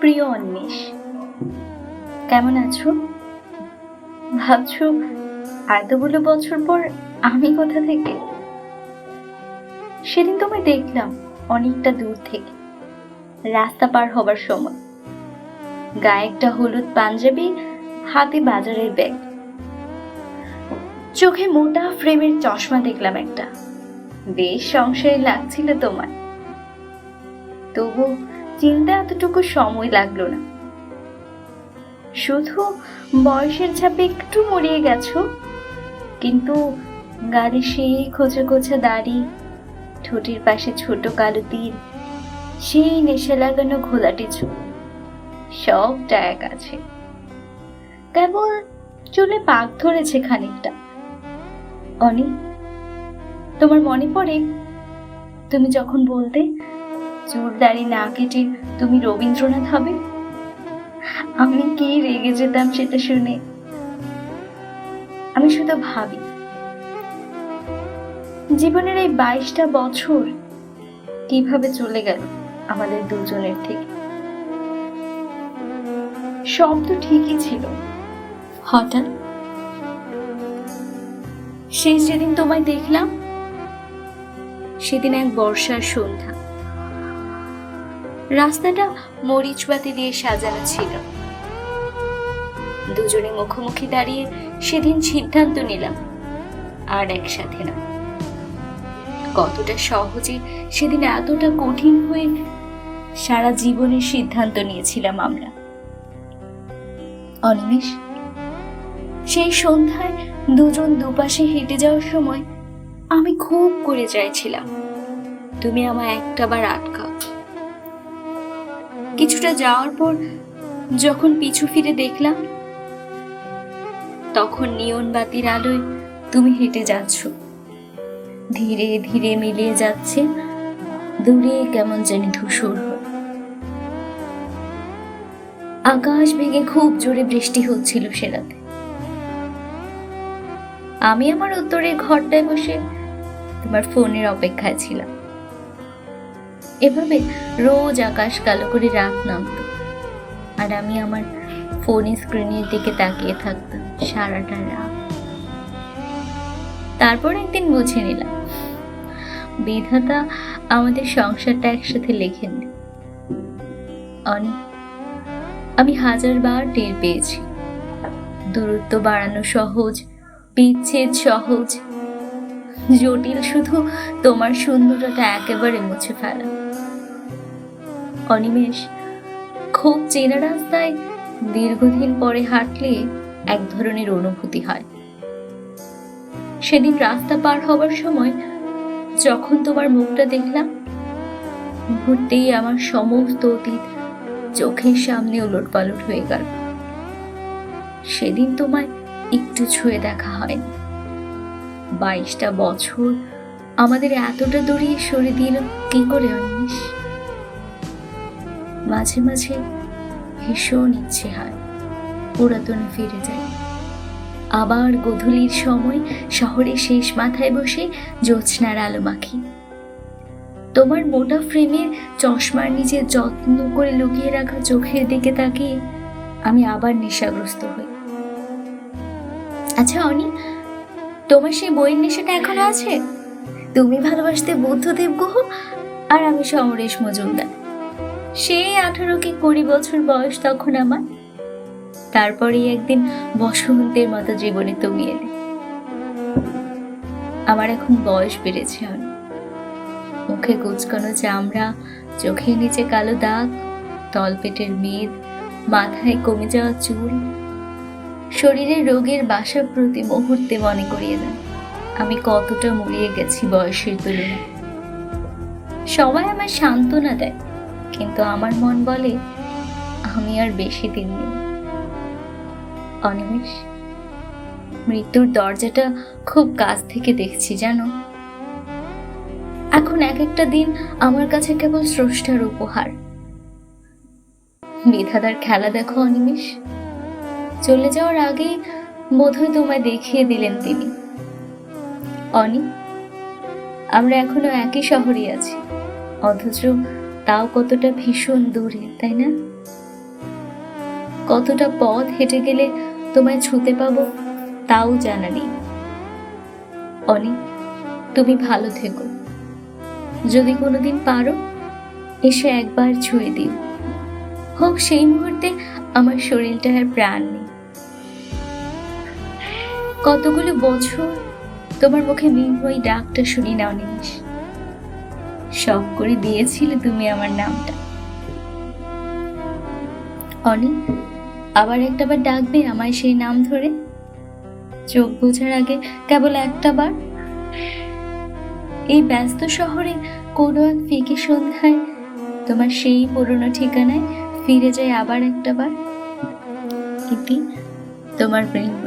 প্রিয় অন্বেষ, কেমন আছো? ভাবছ, এতগুলো বছর পর আমি কোথা থেকে? সেদিন তোমায় দেখলাম অনেকটা দূর থেকে, রাস্তা পার হবার সময়। গায়ে একটা হলুদ পাঞ্জাবি, হাতে বাজারের ব্যাগ। চোখে মোটা ফ্রেমের চশমা দেখলাম একটা। বেশ সংশয় লাগছিল তোমার তবু চিন্তা এতটুকু সময় লাগল না। শুধু বয়সের ছাপে একটু মরিয়ে গেছো, কিন্তু গালে সেই খোঁচা খোঁচা দাড়ি, ঠোঁটের পাশে ছোট কালো তীর, সেই নেশা লাগানো ঘোলাটি চুল, সবটা এক আছে। কেবল চুলে পাক ধরেছে খানিকটা। অনি তোমার মনে পড়ে? তুমি যখন বলতে চুল দাড়ি না কেটে তুমি রবীন্দ্রনাথ হবে? আমি কি রেগে যেতাম সেটা শুনে? আমি শুধু ভাবি। জীবনের এই বাইশটা বছর কীভাবে চলে গেল আমাদের দুজনের থেকে? সব তো ঠিকই ছিল। হঠাৎ শেষ যেদিন তোমায় দেখলাম, সেদিন এক বর্ষার সন্ধ্যা। রাস্তাটা মরিচবাতি দিয়ে সাজানো ছিল। দুজনে মুখোমুখি দাঁড়িয়ে সেদিন সিদ্ধান্ত নিলাম, আর একসাথে না। কতটা সহজে সেদিন এতটা কঠিন হয়ে সারা জীবনের সিদ্ধান্ত নিয়েছিলাম আমরা। অনিমেষ, সেই সন্ধ্যায় দুজন দুপাশে হেঁটে যাওয়ার সময় আমি খুব করে চাইছিলাম, তুমি আমায় একটাবার আটকাও। কিছুটা যাওয়ার পর যখন পিছু ফিরে দেখলাম, তখন নিয়ন বাতির আলোয় তুমি হেঁটে যাচ্ছ। ধীরে ধীরে মিলিয়ে যাচ্ছে, দূরে কেমন জানি ধূসর আকাশ ভেঙে খুব জোরে বৃষ্টি হচ্ছিল সে রাতে আমি আমার উত্তরের ঘরটায় বসে তোমার ফোনের অপেক্ষায় ছিলাম। এভাবে রোজ আকাশ কালো করে রাত নামতো। আর আমি আমার ফোনের স্ক্রিনের দিকে তাকিয়ে থাকতাম সারাটা রাত। তারপর একদিন বুঝে নিলাম, বিধাতা আমাদের সংসারটা একসাথে লেখেন অনেক আমি হাজারবার টের পেয়েছি। দূরত্ব বাড়ানো সহজ, বিচ্ছেদ সহজ জটিল শুধু তোমার সুন্দরতা একেবারে মুছে ফেলা। অনিমেষ, খুব চেনা রাস্তায় দীর্ঘদিন পরে হাঁটলে এক ধরনের অনুভূতি হয়। সেদিন রাস্তা পার হবার সময় যখন তোমার মুখটা দেখলাম মুহূর্তেই আমার সমস্ত অতীত চোখের সামনে ওলট পালট হয়ে গেল। সেদিন তোমায় একটু ছুঁয়ে দেখা হয়নি। বাইশটা বছর আমাদের এতটা দূরিয়ে সরে দিল কি করে অনিস মাঝে মাঝে ভীষণ ইচ্ছে হয় পুরাতনে ফিরে যায় আবার গধূলির সময় শহরের শেষ মাথায় বসে জ্যোৎস্নার আলো মাখি। তোমার মোটা ফ্রেমের চশমার নিচে যত্ন করে লুকিয়ে রাখা চোখের দিকে তাকিয়ে আমি আবার নেশাগ্রস্ত হই। আচ্ছা অনি তোমার সেই বইয়ের নেশাটা এখনও আছে? তুমি ভালোবাসতে বুদ্ধদেব গুহ আর আমি সমরেশ মজুমদার। সেই আঠারো কি কুড়ি বছর বয়স তখন আমার। তারপরেই একদিন বসন্তের মতো জীবনে তুমি এলে। আমার এখন বয়স বেড়েছে অনেক মুখে কুচকানো চামড়া, চোখের নিচে কালো দাগ, তলপেটের মেদ, মাথায় কমে যাওয়া চুল শরীরে রোগের বাসা প্রতি মুহূর্তে মনে করিয়ে দেন। আমি কতটা মরিয়ে গেছি বয়সের তুলনায়। সবাই আমার সান্ত্বনা দেয়, কিন্তু আমার মন বলে, আমি আর বেশি দিন নেই। অনিমেষ, মৃত্যুর দরজাটা খুব কাছ থেকে দেখছি, জানো? এখন এক একটা দিন আমার কাছে কেবল স্রষ্টার উপহার। বিধাতার খেলা দেখো, অনিমেষ। চলে যাওয়ার আগেই বোধহয় তোমায় দেখিয়ে দিলেন তিনি। অনি, আমরা এখনও একই শহরে আছি, অথচ তাও কতটা ভীষণ দূরে, তাই না? কতটা পথ হেঁটে গেলে তোমায় ছুতে পাবো, তাও জানা নেই। অনেক তুমি ভালো থেকো। যদি কোনোদিন পারো, এসে একবার ছুঁয়ে দিও। হোক, সেই মুহূর্তে আমার শরীরটা আর প্রাণ নেই। কতগুলো বছর তোমার মুখে মিনময় ডাকটা শুনি না অনিমেষ শখ করে দিয়েছিলে তুমি আমার নামটা। অনি আবার একটাবার ডাকবে আমায় সেই নাম ধরে? চোখ বোঝার আগে কেবল একটা বার? এই ব্যস্ত শহরে কোনো এক ফিকে সন্ধ্যায় তোমার সেই পুরনো ঠিকানায় ফিরে যায় আবার একটা বার? ইতি তোমার প্রেম